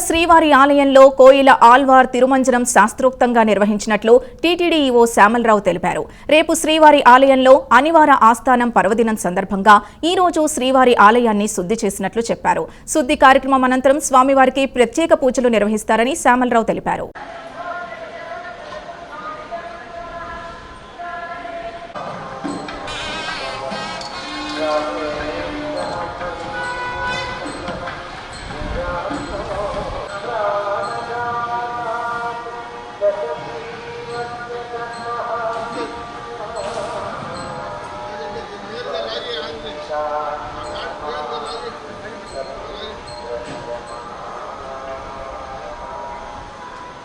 శ్రీవారి ఆలయంలో కోయిల ఆల్వార్ తిరుమంజనం శాస్త్రోక్తంగా నిర్వహించినట్లు టీటీడీ ఈవో శ్యామలరావు తెలిపారు. రేపు శ్రీవారి ఆలయంలో అనివార ఆస్థానం పర్వదినం సందర్భంగా ఈ రోజు శ్రీవారి ఆలయాన్ని శుద్ధి చేసినట్లు చెప్పారు. శుద్ధి కార్యక్రమం అనంతరం స్వామివారికి ప్రత్యేక పూజలు నిర్వహిస్తారని శ్యామలరావు తెలిపారు.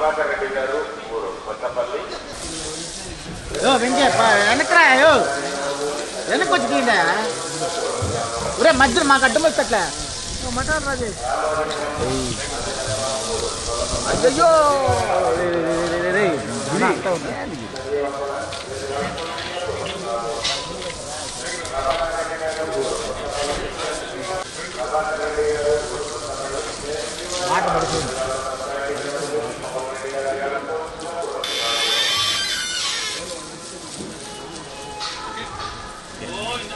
ప్రభాకర్ రెడ్డి గారు ఊరు కొత్తపల్లి యో వెంకే వెనకరా యో వెనక్కి వచ్చి తీయండి ఒరే మధ్యలో మాకు అడ్డం వచ్చట్లే మటన్ రాజు అయ్యో మాట పడుతుంది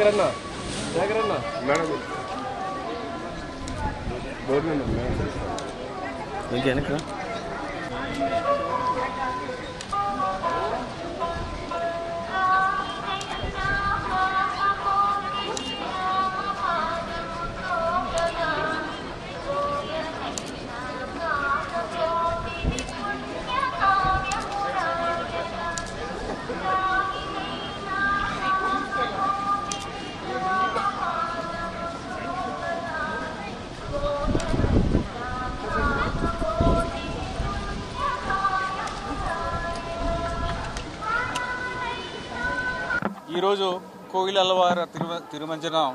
శేఖర్ అన్న మేడం బోర్డు మీద మేడం ఇంక ఈరోజు కోగిలల్లవారి తిరుమ తిరుమంజనం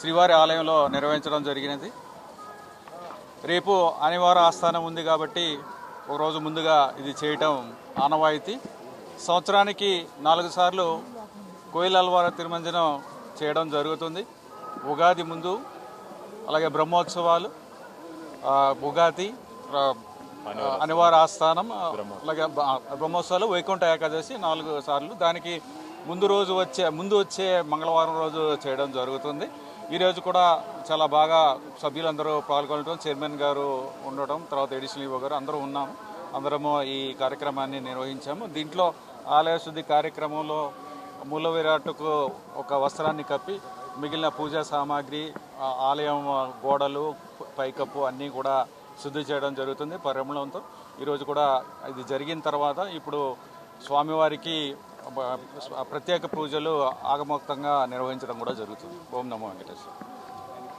శ్రీవారి ఆలయంలో నిర్వహించడం జరిగినది. రేపు అనివార ఆస్థానం ఉంది కాబట్టి ఒకరోజు ముందుగా ఇది చేయటం ఆనవాయితీ. సంవత్సరానికి నాలుగు సార్లు కోయిలల్వార తిరుమంజనం చేయడం జరుగుతుంది. ఉగాది ముందు అలాగే బ్రహ్మోత్సవాలు ఉగాది అనివార ఆస్థానం అలాగే బ్రహ్మోత్సవాలు వైకుంఠ ఏకాదశి నాలుగు సార్లు. దానికి ముందు రోజు వచ్చే ముందు వచ్చే మంగళవారం రోజు చేయడం జరుగుతుంది. ఈ రోజు కూడా చాలా బాగా సభ్యులందరూ పాల్గొనడం చైర్మన్ గారు ఉండటం తర్వాత ఎడిషనల్ ఈవో గారు అందరూ ఉన్నాము. అందరము ఈ కార్యక్రమాన్ని నిర్వహించాము. దీంట్లో ఆలయ శుద్ధి కార్యక్రమంలో మూల విరాట్టుకు ఒక వస్త్రాన్ని కప్పి మిగిలిన పూజా సామాగ్రి ఆలయం గోడలు పైకప్పు అన్నీ కూడా శుద్ధి చేయడం జరుగుతుంది పరిమళంతో. ఈరోజు కూడా ఇది జరిగిన తర్వాత ఇప్పుడు స్వామివారికి ప్రత్యేక పూజలు ఆగమోక్తంగా నిర్వహించడం కూడా జరుగుతుంది. ఓం నమో వెంకటేశ్వర.